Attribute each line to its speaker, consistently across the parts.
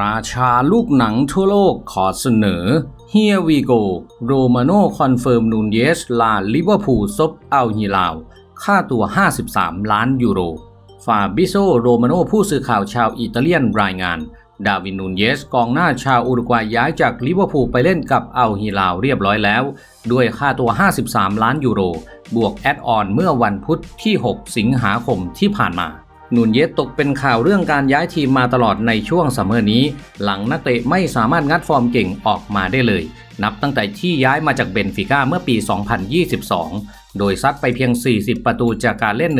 Speaker 1: ราชาลูกหนังทั่วโลกขอเสนอ Here we go โรมาโน่คอนเฟิร์มนูนเยสลาลิเวอร์พูลซบอัลฮิลาว ค่าตัว 53 ล้านยูโร ฟาบิโซโรมาโนผู้สื่อข่าวชาวอิตาเลียนรายงาน ดาวินนูนเยสกองหน้าชาวอุรุกวัยย้ายจากลิเวอร์พูลไปเล่นกับอัลฮิลาวเรียบร้อยแล้ว ด้วยค่าตัว 53 ล้านยูโร บวกแอดออนเมื่อวันพุธที่ 6 สิงหาคมที่ผ่านมา นูนเยสตกเป็นข่าวเรื่องการย้ายทีมมาตลอดในช่วงซัมเมอร์นี้ หลังนักเตะไม่สามารถงัดฟอร์มเก่งออกมาได้เลย นับตั้งแต่ที่ย้ายมาจากเบนฟิก้าเมื่อปี 2022 โดยซัดไปเพียง 40 ประตูจากการเล่น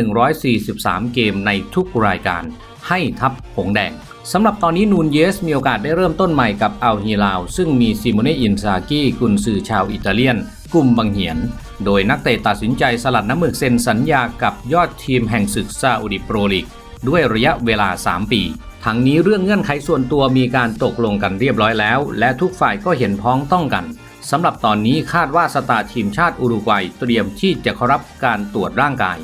Speaker 1: 143 เกมในทุกรายการ ให้ทัพหงแดงสำหรับตอนนี้นูนเยสมีโอกาสได้เริ่มต้นใหม่กับอัลฮิลาว ซึ่งมีซิโมเนอินซากิกุนซือชาวอิตาเลียน กลุ่มบังเหียน โดยนักเตะตัดสินใจสลัดน้ำมึกเซ็นสัญญากับยอดทีมแห่งศึกซาอุดิโปรลีก ด้วยระยะเวลา 3 ปีทั้งนี้เรื่องเงื่อนไขส่วนตัวมีการตกลงกันเรียบร้อยแล้ว และทุกฝ่ายก็เห็นพ้องต้องกันสำหรับตอนนี้คาดว่าสตาร์ทีมชาติอุรุกวัยเตรียมที่จะเข้ารับการตรวจร่างกาย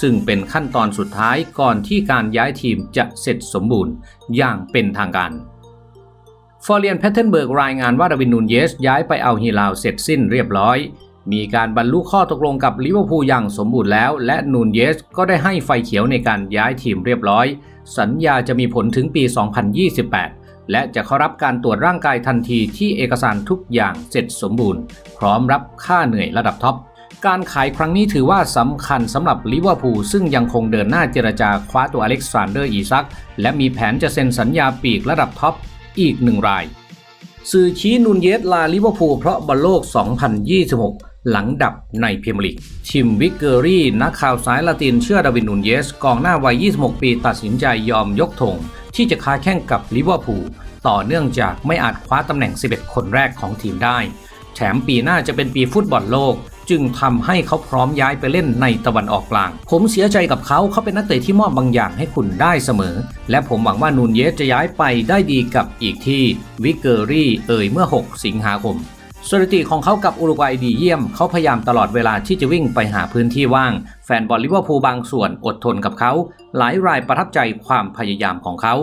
Speaker 1: ซึ่งเป็นขั้นตอนสุดท้ายก่อนที่การย้ายทีมจะเสร็จสมบูรณ์อย่างเป็นทางการฟอร์เรียนแพทเทนเบิร์กรายงานว่าดาวินนูนเยสย้ายไปเอาฮิลาวเสร็จสิ้นเรียบร้อย มีการบรรลุข้อตกลงกับลิเวอร์พูลอย่างสมบูรณ์แล้ว และนูนเยสก็ได้ให้ไฟเขียวในการย้ายทีมเรียบร้อย สัญญาจะมีผลถึงปี 2028 และจะเข้ารับการตรวจร่างกายทันทีที่เอกสารทุกอย่างเสร็จสมบูรณ์ พร้อมรับค่าเหนื่อยระดับท็อปการขายครั้งนี้ถือว่าสำคัญสำหรับลิเวอร์พูลซึ่งยังคงเดินหน้าเจรจาคว้าตัวอเล็กซานเดอร์อีซัก และมีแผนจะเซ็นสัญญาปีกระดับท็อปอีกหนึ่งราย สื่อชี้นูนเยสลาลิเวอร์พูลเพราะบอลโลก 2026 หลังดับในพรีเมียร์ลีกทิมวิกเกอรี่นักข่าวสายละตินเชื่อดาวินนูนเยส กองหน้าวัย 26 ปีตัดสินใจยอมยกธงที่จะค้าแข่งกับลิเวอร์พูลต่อเนื่องจากไม่อาจคว้าตำแหน่ง 11 คนแรกของทีมได้ แถมปีหน้าจะเป็นปีฟุตบอลโลก จึงทำให้เขาพร้อมย้ายไปเล่นในตะวันออกกลาง ผมเสียใจกับเขาเขาเป็นนักเตะที่มอบบางอย่างให้คุณได้เสมอ และผมหวังว่านูนเยสจะย้ายไปได้ดีกับอีกที่วิกเกอรี่เอ่ยเมื่อ 6 สิงหาคม สถิติของเขากับอุรุกวัยดีเยี่ยม เขาพยายามตลอดเวลาที่จะวิ่งไปหาพื้นที่ว่าง แฟนบอลลิเวอร์พูลบางส่วนอดทนกับเขา หลายรายประทับใจความพยายามของเขา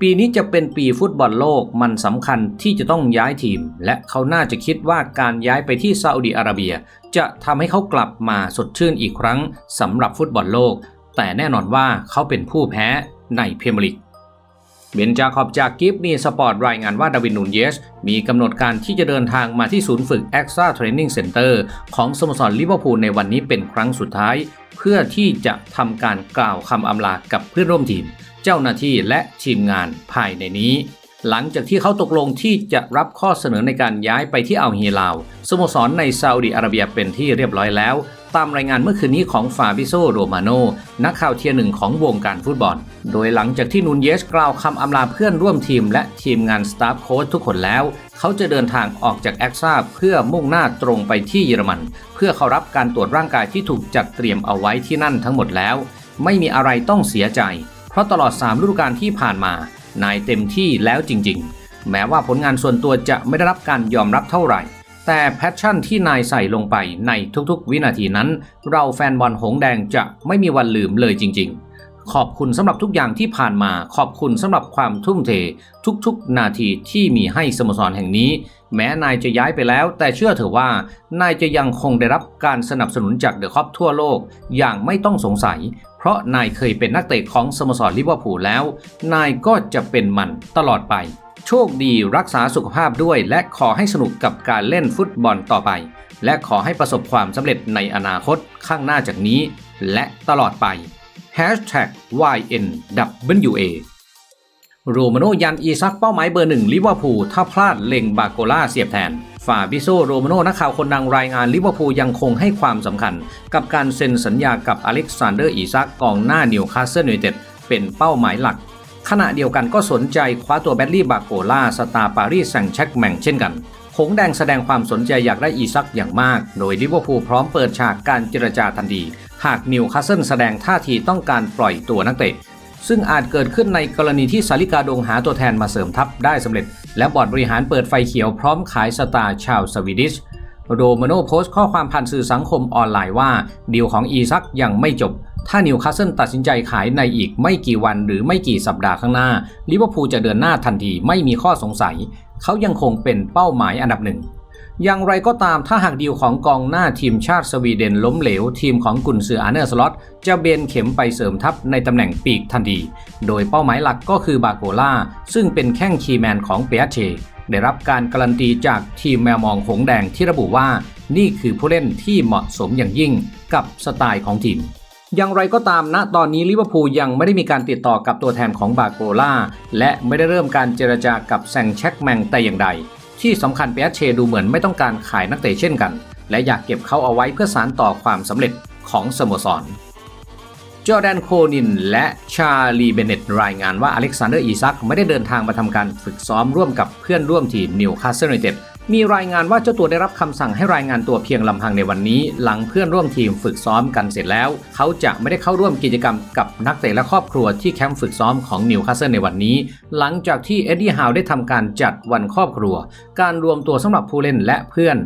Speaker 1: ปีนี้จะเป็นปีฟุตบอลโลกมันสำคัญที่จะต้องย้ายทีม และเขาน่าจะคิดว่าการย้ายไปที่ซาอุดีอาระเบีย จะทำให้เขากลับมาสดชื่นอีกครั้งสำหรับฟุตบอลโลก แต่แน่นอนว่าเขาเป็นผู้แพ้ในพรีเมียร์ลีก เบนจาคอบจากกิฟนีสปอร์ตรายงานว่าดาวินนูนเยส มีกำหนดการที่จะเดินทางมาที่ศูนย์ฝึก e x a Training Center ของสโมสรลิเวอร์พูลในวันนี้เป็นครั้งสุดท้าย เพื่อที่จะทำการกล่าวคำอำลากับเพื่อนร่วมทีม เจ้าหน้าที่และทีมงานภายในนี้ หลังจากที่เขาตกลงที่จะรับข้อเสนอในการย้ายไปที่อัลฮิลาวสโมสรในซาอุดิอาระเบียเป็นที่เรียบร้อยแล้ว ตามรายงานเมื่อคืนนี้ของฟาบิโซโรมาโนนักข่าวเทียร์หนึ่งของวงการฟุตบอล โดยหลังจากที่นูนเยสกล่าวคำอำลาเพื่อนร่วมทีมและทีมงานสตาฟโค้ชทุกคนแล้ว เขาจะเดินทางออกจากแอคซ่าเพื่อมุ่งหน้าตรงไปที่เยอรมัน เพื่อเข้ารับการตรวจร่างกายที่ถูกจัดเตรียมเอาไว้ที่นั่นทั้งหมดแล้ว ไม่มีอะไรต้องเสียใจ เพราะตลอด3ฤดูกาลที่ผ่านมา นายเต็มที่แล้วจริงๆ แม้ว่าผลงานส่วนตัวจะไม่ได้รับการยอมรับเท่าไหร่ แต่แพชชั่นที่นายใส่ลงไปในทุกๆ วินาทีนั้น เราแฟนบอลหงแดงจะไม่มีวันลืมเลยจริง ๆ ขอบคุณสำหรับทุกอย่างที่ผ่านมา ขอบคุณสำหรับความทุ่มเท ทุกๆ นาทีที่มีให้สโมสรแห่งนี้ แม้นายจะย้ายไปแล้ว แต่เชื่อเถอะว่านายจะยังคงได้รับการสนับสนุนจากเดอะคอปทั่วโลก อย่างไม่ต้องสงสัย เพราะนายเคยเป็นนักเตะของสโมสรลิเวอร์พูลแล้ว นายก็จะเป็นมันตลอดไป โชคดีรักษาสุขภาพด้วย และขอให้สนุกกับการเล่นฟุตบอลต่อไป และขอให้ประสบความสำเร็จในอนาคตข้างหน้าจากนี้ และตลอดไป Hashtag YNWA โรมาโนยันอีซักเป้าหมายเบอร์หนึ่งลิเวอร์พูลถ้าพลาดเล็งบาโกล่าเสียบแทน ฟาบิโซโรมาโนนักข่าวคนดังรายงานลิเวอร์พูลยังคงให้ความสำคัญ กับการเซ็นสัญญากับอเล็กซานเดอร์อีซักกองหน้านิวคาสเซิลยูไนเต็ดเป็นเป้าหมายหลัก ขณะเดียวกันก็สนใจคว้าตัวแบดลี่บาโกล่าสตาร์ปารีสแซงแชกแมงเช่นกัน หงแดงแสดงความสนใจอยากได้อีซักอย่างมาก โดยลิเวอร์พูลพร้อมเปิดฉากการเจรจาทันที หากนิวคาสเซิลแสดงท่าทีต้องการปล่อยตัวนักเตะ ซึ่งอาจเกิดขึ้นในกรณีที่สาริกาดงหาตัวแทนมาเสริมทัพได้สำเร็จ และบอร์ดบริหารเปิดไฟเขียวพร้อมขายสตาร์ชาวสวีดิชโรมาโนโพสต์ข้อความผ่านสื่อสังคมออนไลน์ว่าดีลของอีซักยังไม่จบ ถ้านิวคาสเซิลตัดสินใจขายในอีกไม่กี่วันหรือไม่กี่สัปดาห์ข้างหน้าลิเวอร์พูลจะเดินหน้าทันทีไม่มีข้อสงสัย เขายังคงเป็นเป้าหมายอันดับหนึ่งอย่างไรก็ตามถ้าหากดีลของกองหน้าทีมชาติสวีเดนล้มเหลว ทีมของกุนซืออาร์เนอร์สล็อตจะเบนเข็มไปเสริมทัพในตำแหน่งปีกทันทีโดยเป้าหมายหลักก็คือบาโกล่า ซึ่งเป็นแข้งคีแมนของเปียเชได้รับการการันตีจากทีมแมวมองหงแดงที่ระบุว่า นี่คือผู้เล่นที่เหมาะสมอย่างยิ่งกับสไตล์ของทีม อย่างไรก็ตามณตอนนี้ลิเวอร์พูลยังไม่ได้มีการติดต่อกับตัวแทนของบาโกล่าและไม่ได้เริ่มการเจรจากับแซงแช็กแมงแต่อย่างใด ที่สำคัญเปียเชดูเหมือนไม่ต้องการขายนักเตะเช่นกัน และอยากเก็บเขาเอาไว้เพื่อสานต่อความสำเร็จของสโมสรจอแดนโคนินและชาลีเบเนตรายงานว่าอเล็กซานเดอร์อีซักไม่ได้เดินทางมาทำการฝึกซ้อมร่วมกับเพื่อนร่วมทีมนิวคาสเซิลยูไนเต็ด มีรายงานว่าเจ้าตัวได้รับคำสั่งให้รายงานตัวเพียงลำพังในวันนี้ หลังเพื่อนร่วมทีมฝึกซ้อมกันเสร็จแล้ว เขาจะไม่ได้เข้าร่วมกิจกรรมกับนักเตะและครอบครัวที่แคมป์ฝึกซ้อมของนิวคาสเซิลในวันนี้ หลังจากที่เอ็ดดี้ฮาวได้ทำการจัดวันครอบครัว การรวมตัวสำหรับผู้เล่นและเพื่อน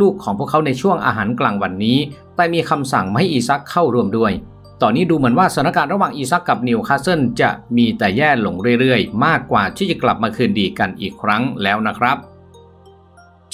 Speaker 1: ลูกๆ ของพวกเขาในช่วงอาหารกลางวันนี้ แต่มีคำสั่งไม่ให้อีซักเข้าร่วมด้วยตอนนี้ดูเหมือนว่าสถานการณ์ระหว่างอีซักกับนิวคาสเซิลจะมีแต่แย่ลงเรื่อยๆ มากกว่าที่จะกลับมาคืนดีกันอีกครั้งแล้วนะครับ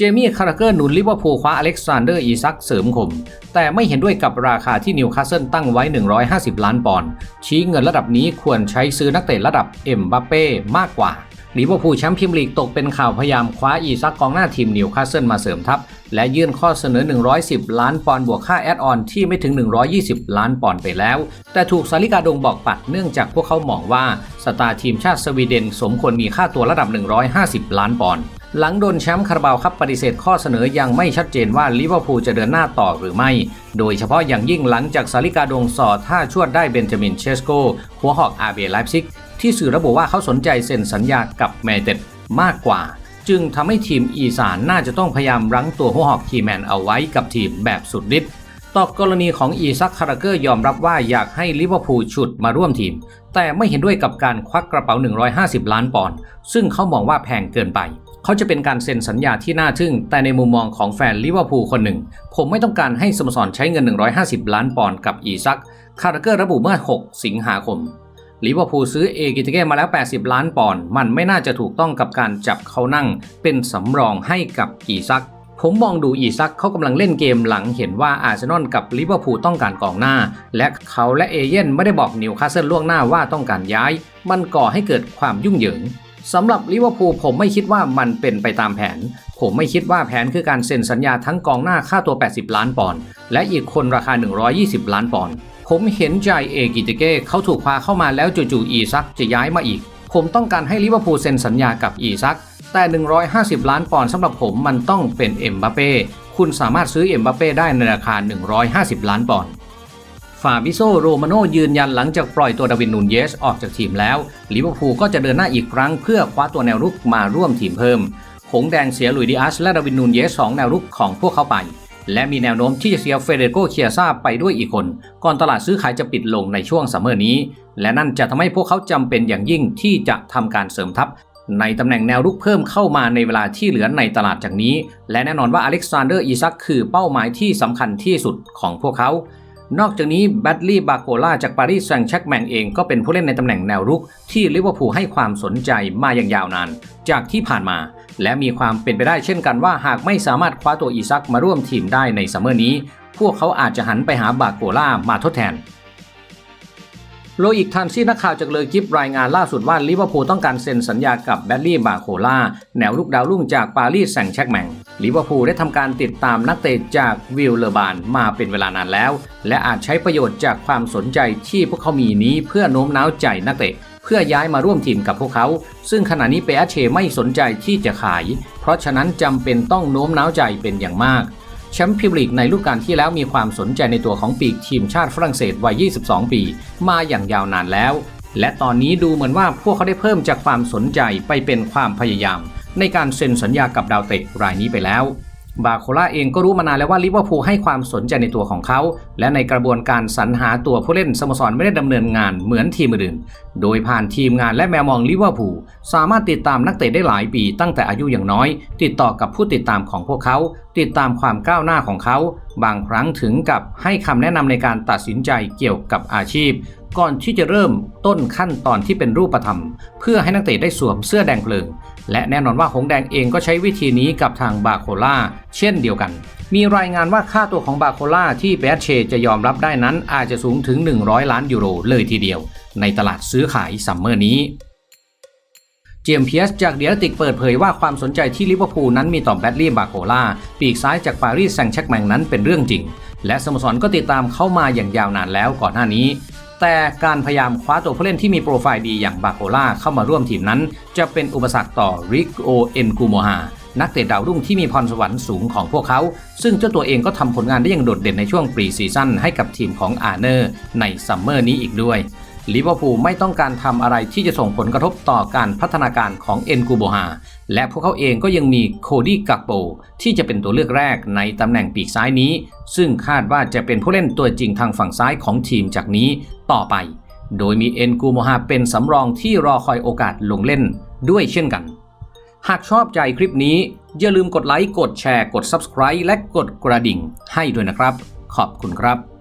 Speaker 1: จมี่คาราเกอร์หนุนลิเวอร์พูลคว้าอเล็กซานเดอร์อีซักเสริมคม แต่ไม่เห็นด้วยกับราคาที่นิวคาสเซิลตั้งไว้ 150 ล้านปอนด์ชี้เงินระดับนี้ควรใช้ซื้อนักเตะระดับเอ็มบัปเป้มากกว่าลิเวอร์พูลแชมป์พรีเมียร์ลีกตกเป็นข่าวพยายามคว้าอีซักกองหน้าทีมนิวคาสเซิลมาเสริมทัพ และยื่นข้อเสนอ 110 ล้านปอนด์บวกค่าแอดออนที่ไม่ถึง 120 ล้านปอนด์ไปแล้ว แต่ถูกสาริกาดงบอกปัดเนื่องจากพวกเขามองว่าสตาร์ทีมชาติสวีเดนสมควรมีค่าตัวระดับ 150 ล้านปอนด์ หลังโดนแชมป์คาราบาวครับปฏิเสธข้อเสนอยังไม่ชัดเจนว่าลิเวอร์พูลจะเดินหน้าต่อหรือไม่ โดยเฉพาะอย่างยิ่งหลังจากสาริกาดงสอดท่าชวดได้เบนจามินเชสโกหัวหอกอาเบไลฟ์ซิก ที่สื่อระบุว่าเขาสนใจเซ็นสัญญากับแมนเต็ดมากกว่า จึงทำให้ทีมอีสานน่าจะต้องพยายามรั้งตัวหัวหอกคีแมนเอาไว้กับทีมแบบสุดฤทธิ์ต่อกรณีของอีซักคาราเกอร์ยอมรับว่าอยากให้ลิเวอร์พูลฉุดมาร่วมทีม แต่ไม่เห็นด้วยกับการควักกระเป๋า 150 ล้านปอนด์ซึ่งเขามองว่าแพงเกินไป เขาจะเป็นการเซ็นสัญญาที่น่าทึ่ง แต่ในมุมมองของแฟนลิเวอร์พูลคนหนึ่ง ผมไม่ต้องการให้สโมสรใช้เงิน 150 ล้านปอนด์กับอีซัก คาราเกอร์ระบุเมื่อ 6 สิงหาคมลิเวอร์พูลซื้อเอกิติเก้มาแล้ว 80 ล้านปอนด์มันไม่น่าจะถูกต้องกับการจับเขานั่ง เป็นสำรองให้กับอีซักผมมองดูอีซักเขากำลังเล่นเกมหลังเห็นว่าอาร์เซนอลกับลิเวอร์พูลต้องการกองหน้า และเขาและเอเย่นไม่ได้บอกนิวคาสเซิลล่วงหน้าว่าต้องการย้าย มันก่อให้เกิดความยุ่งเหยิง สำหรับลิเวอร์พูลผมไม่คิดว่ามันเป็นไปตามแผน ผมไม่คิดว่าแผนคือการเซ็นสัญญาทั้งกองหน้าค่าตัว 80 ล้านปอนด์และอีกคนราคา 120 ล้านปอนด์ผมเห็นใจเอกิตเก้เขาถูกพาเข้ามาแล้วจู่ๆอีซักจะย้ายมาอีก ผมต้องการให้ลิเวอร์พูลเซ็นสัญญากับอีซัก แต่ 150 ล้านปอนด์สำหรับผมมันต้องเป็นเอ็มบัปเป้คุณสามารถซื้อเอ็มบัปเป้ได้ในราคา 150 ล้านปอนด์ ฟาบิโซโรมาโนยืนยันหลังจากปล่อยตัวดาวินนูนเยสออกจากทีมแล้วลิเวอร์พูลก็จะเดินหน้าอีกครั้งเพื่อคว้าตัวแนวรุกมาร่วมทีมเพิ่มหงแดงเสียลุยดิอัสและดาวินนูนเยสสองแนวรุกของพวกเขาไป และมีแนวโน้มที่จะเสียเฟเดโกเคียซาไปด้วยอีกคน ก่อนตลาดซื้อขายจะปิดลงในช่วงซัมเมอร์นี้ และนั่นจะทำให้พวกเขาจำเป็นอย่างยิ่งที่จะทำการเสริมทัพในตำแหน่งแนวรุกเพิ่มเข้ามาในเวลาที่เหลือในตลาดจากนี้ และแน่นอนว่าอเล็กซานเดอร์อีซักคือเป้าหมายที่สำคัญที่สุดของพวกเขา นอกจากนี้แบดลี่บาโกล่าจากปารีสแซงต์แชกแมงเองก็เป็นผู้เล่นในตำแหน่งแนวรุก ที่ลิเวอร์พูลให้ความสนใจมาอย่างยาวนาน จากที่ผ่านมา และมีความเป็นไปได้เช่นกันว่าหากไม่สามารถคว้าตัวอีซักมาร่วมทีมได้ในซัมเมอร์นี้ พวกเขาอาจจะหันไปหาบาโกล่ามาทดแทน โลอีกทันซี่นักข่าวจากเลอกิฟรายงานล่าสุดว่าลิเวอร์พูลต้องการเซ็นสัญญากับแบดลี่บาโคล่าแนวลูกดาวรุ่งจากปารีสแซงต์แชร์กแมงลิเวอร์พูลได้ทำการติดตามนักเตะจากวิลเลอร์บานมาเป็นเวลานานแล้ว และอาจใช้ประโยชน์จากความสนใจที่พวกเขามีนี้เพื่อโน้มน้าวใจนักเตะเพื่อย้ายมาร่วมทีมกับพวกเขา ซึ่งขณะนี้เปอาเชไม่สนใจที่จะขาย เพราะฉะนั้นจำเป็นต้องโน้มน้าวใจเป็นอย่างมาก แชมป์พิมลีกในฤดูกาลที่แล้วมีความสนใจในตัวของปีกทีมชาติฝรั่งเศสวัย 22 ปี มาอย่างยาวนานแล้ว และตอนนี้ดูเหมือนว่าพวกเขาได้เพิ่มจากความสนใจไปเป็นความพยายาม ในการเซ็นสัญญากับดาวเตะรายนี้ไปแล้ว บาโคล่าเองก็รู้มานานแล้วว่าลิเวอร์พูลให้ความสนใจในตัวของเขา และในกระบวนการสรรหาตัวผู้เล่นสโมสรไม่ได้ดำเนินงานเหมือนทีมอื่น โดยผ่านทีมงานและแมวมองลิเวอร์พูลสามารถติดตามนักเตะได้หลายปีตั้งแต่อายุอย่างน้อย ติดต่อกับผู้ติดตามของพวกเขา ติดตามความก้าวหน้าของเขา บางครั้งถึงกับให้คำแนะนำในการตัดสินใจเกี่ยวกับอาชีพ ก่อนที่จะเริ่มต้นขั้นตอนที่เป็นรูปธรรม เพื่อให้นักเตะได้สวมเสื้อแดงเพลิง และแน่นอนว่าหงแดงเองก็ใช้วิธีนี้กับทางบาโคล่าเช่นเดียวกัน มีรายงานว่าค่าตัวของบาโคล่าที่เบสเชจะยอมรับได้นั้นอาจจะสูงถึง 100 ล้านยูโรเลยทีเดียว ในตลาดซื้อขายซัมเมอร์นี้เจมส์เพียสจากเดียร์ติกเปิดเผยว่าความสนใจที่ลิเวอร์พูลนั้นมีต่อแบดลี่บาโคล่าปีกซ้ายจากปารีสแซงต์แชร์กแมงนั้นเป็นเรื่องจริง และสโมสรก็ติดตามเข้ามาอย่างยาวนานแล้วก่อนหน้านี้ แต่การพยายามคว้าตัวผู้เล่นที่มีโปรไฟล์ดีอย่างบาโคล่าเข้ามาร่วมทีมนั้น จะเป็นอุปสรรคต่อริกโอเอ็นกูโมฮานักเตะดาวรุ่งที่มีพรสวรรค์สูงของพวกเขา ซึ่งเจ้าตัวเองก็ทำผลงานได้อย่างโดดเด่นในช่วงปรีซีซั่นให้กับทีมของอาเนอร์ในซัมเมอร์นี้อีกด้วย ลิเวอร์พูลไม่ต้องการทำอะไรที่จะส่งผลกระทบต่อการพัฒนาการของเอ็นกูโบฮาและพวกเขาเองก็ยังมีโคดี้กักโปที่จะเป็นตัวเลือกแรกในตำแหน่งปีกซ้ายนี้ ซึ่งคาดว่าจะเป็นผู้เล่นตัวจริงทางฝั่งซ้ายของทีมจากนี้ต่อไป โดยมีเอ็นกูโมฮาเป็นสำรองที่รอคอยโอกาสลงเล่นด้วยเช่นกัน หากชอบใจคลิปนี้ อย่าลืมกดไลค์ กดแชร์ กด Subscribe และกดกระดิ่งให้ด้วยนะครับ ขอบคุณครับ